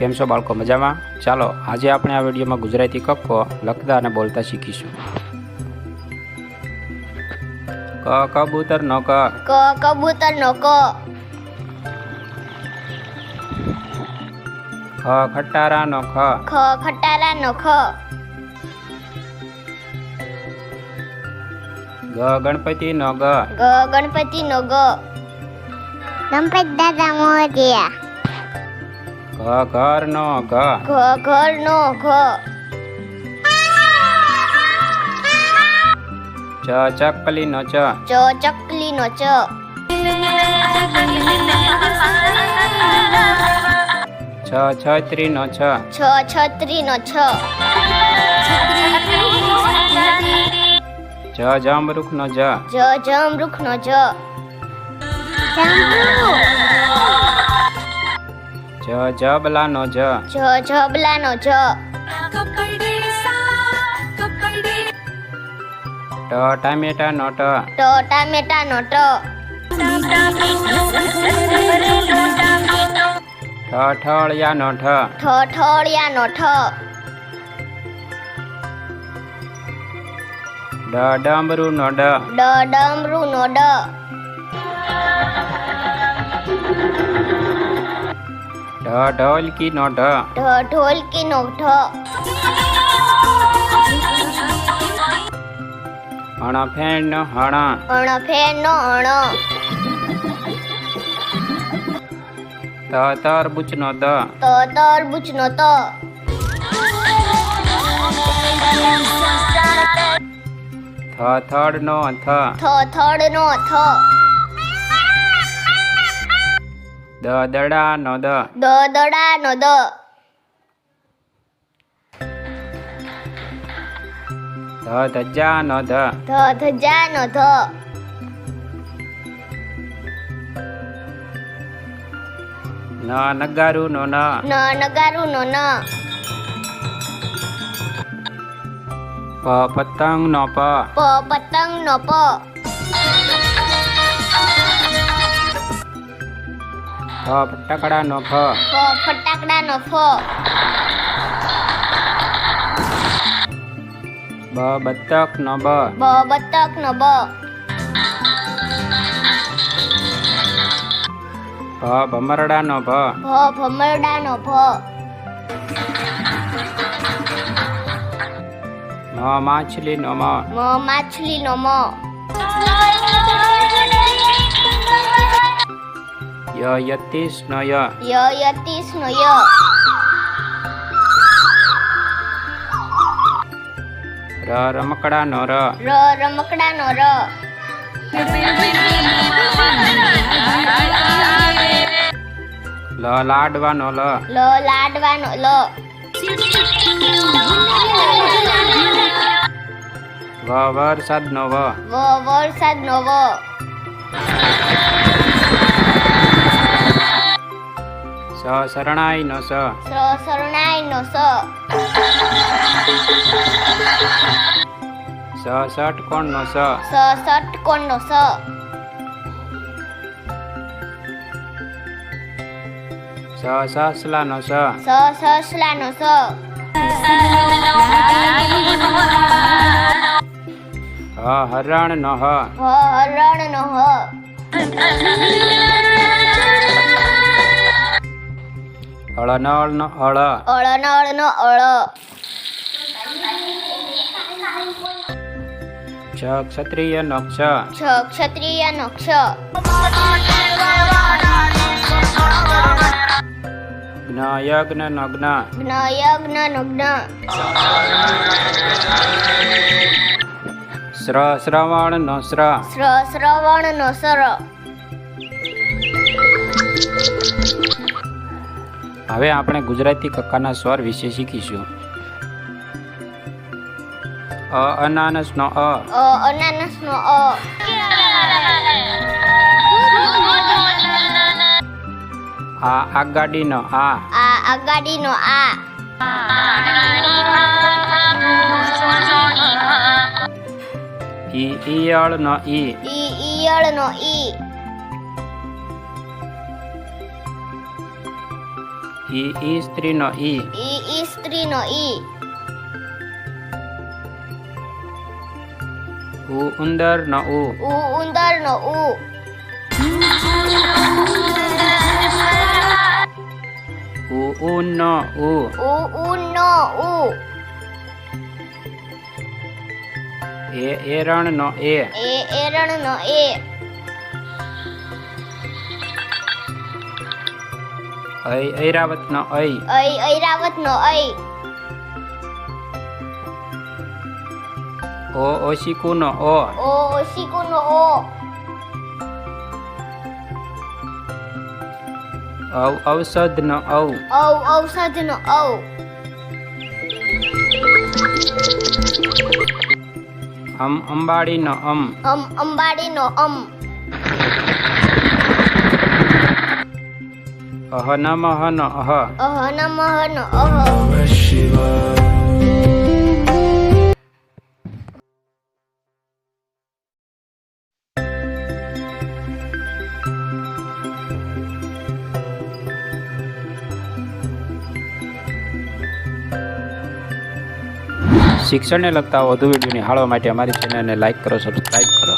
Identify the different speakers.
Speaker 1: કેમ છો બાળકો? મજામાં? ચાલો આજે આપણે આ વિડીયોમાં ગુજરાતી કક્કો લખતા અને બોલતા શીખીશું. ક કબૂતર નો ક.
Speaker 2: ક કબૂતર નો ક.
Speaker 1: ખ ખટારા નો ખ.
Speaker 2: ખ ખટારા નો ખ.
Speaker 1: ગ ગણપતિ નો ગ.
Speaker 2: ગ ગણપતિ નો ગ. ગણપતિ દાદા મોજિયા
Speaker 1: ઘ. ઘર નો ઘ.
Speaker 2: ઘ ઘર નો ઘ
Speaker 1: ચ ચકલી નો ચ.
Speaker 2: ચ ચકલી નો ચ.
Speaker 1: છ છત્રી નો છ.
Speaker 2: છ છત્રી નો છ
Speaker 1: જ. જામરૂખ નો જ.
Speaker 2: જ જામરૂખ. નો જ
Speaker 1: જ જબલા નો જ
Speaker 2: જ જબલા નો જ.
Speaker 1: ટ ટામેટા નો ટ.
Speaker 2: ટ ટામેટા નો ટ.
Speaker 1: ઠ ઠળિયા નો ઠ.
Speaker 2: ઠ ઠળિયા નો ઠ.
Speaker 1: ડ ડમરું નો ડ.
Speaker 2: ડ ડમરું નો ડ.
Speaker 1: ઢ ઢોલકી નો ઢ
Speaker 2: ઢ ઢોલકી નો ઢ
Speaker 1: હણ ફેણ નો હણ
Speaker 2: અણ ફેર નો અણ
Speaker 1: ત તરબૂચ નો ત
Speaker 2: ત તરબૂચ નો ત
Speaker 1: થ થડ નો થ
Speaker 2: થ થડ નો થ
Speaker 1: દડા નો દ.
Speaker 2: દ દડા નો દ.
Speaker 1: ધ ધજા નો ધ.
Speaker 2: ધ ધજા નો ધ.
Speaker 1: ન નગારુ નો ન.
Speaker 2: ન નગારુ નો ન.
Speaker 1: પ પતંગ નો પ.
Speaker 2: પ પતંગ નો પ.
Speaker 1: ફ ફટકડા નો ફ.
Speaker 2: ફ ફટાકડા નો ફ.
Speaker 1: બ બતક નો બ.
Speaker 2: બ બતક નો બ.
Speaker 1: ભ ભમરડા નો ભ
Speaker 2: ભ ભમરડા નો ભ
Speaker 1: મ માછલી નો મ.
Speaker 2: મ માછલી નો મ.
Speaker 1: ય યતીશ નો ય
Speaker 2: ય યતીશ નો ય
Speaker 1: ર રમકડા નો ર
Speaker 2: ર રમકડા નો ર
Speaker 1: લ લાડવા નો લ
Speaker 2: લ લાડવા નો લ
Speaker 1: વ વરસાદ નો વ
Speaker 2: વ વરસાદ નો વ
Speaker 1: સ શરણાઈ નો સ
Speaker 2: શરણાઈ નો સ
Speaker 1: સ ષટકોણ નો સ
Speaker 2: સ ષટકોણ નો સ
Speaker 1: સસલા નો સ
Speaker 2: સસલા નો સ
Speaker 1: હરણ નો
Speaker 2: હરણ નો હ
Speaker 1: હળનળ નો હળ
Speaker 2: અળનળ નો અળ.
Speaker 1: છ ક્ષત્રિય નો ક્ષ
Speaker 2: છ ક્ષત્રિય નો ક્ષ
Speaker 1: જ્ઞ યજ્ઞ નો જ્ઞ
Speaker 2: જ્ઞ યજ્ઞ નો જ્ઞ
Speaker 1: શ્ર શ્રવણ નો શ્ર
Speaker 2: શ્ર શ્રવણ નો સર
Speaker 1: હવે આપણે ગુજરાતી કક્કાના સ્વર વિશે શીખીશું. અ અનાનસ નો અ.
Speaker 2: અનાનસનો અ.
Speaker 1: આ આગાડી નો આ.
Speaker 2: આ આગાડી નો આ.
Speaker 1: ઈ ઈયળ નો ઈ.
Speaker 2: ઈ. I istri no
Speaker 1: i. I istri no
Speaker 2: i. U undar no
Speaker 1: u. U undar
Speaker 2: no u. U
Speaker 1: un no u.
Speaker 2: U un no
Speaker 1: u. E eran
Speaker 2: no e. E eran no e. એરણનો એ
Speaker 1: ઐ ઐરાવતનો ઐ
Speaker 2: ઐ ઐરાવતનો ઐ
Speaker 1: ઓ ઓશિકુનો ઓ.
Speaker 2: ઓ ઓશિકુનો ઓ.
Speaker 1: ઔ ઔષધનો ઔ
Speaker 2: ઔ ઔષધનો ઔ
Speaker 1: અમ અંબાડીનો અમ.
Speaker 2: અમ અંબાડીનો અમ.
Speaker 1: અહ નમઃનો અહ
Speaker 2: અહ નમઃનો અહ
Speaker 1: શિક્ષણને લગતા વધુ video નિહાળવા માટે અમારી ચેનલને લાઇક કરો સબસ્ક્રાઈબ કરો.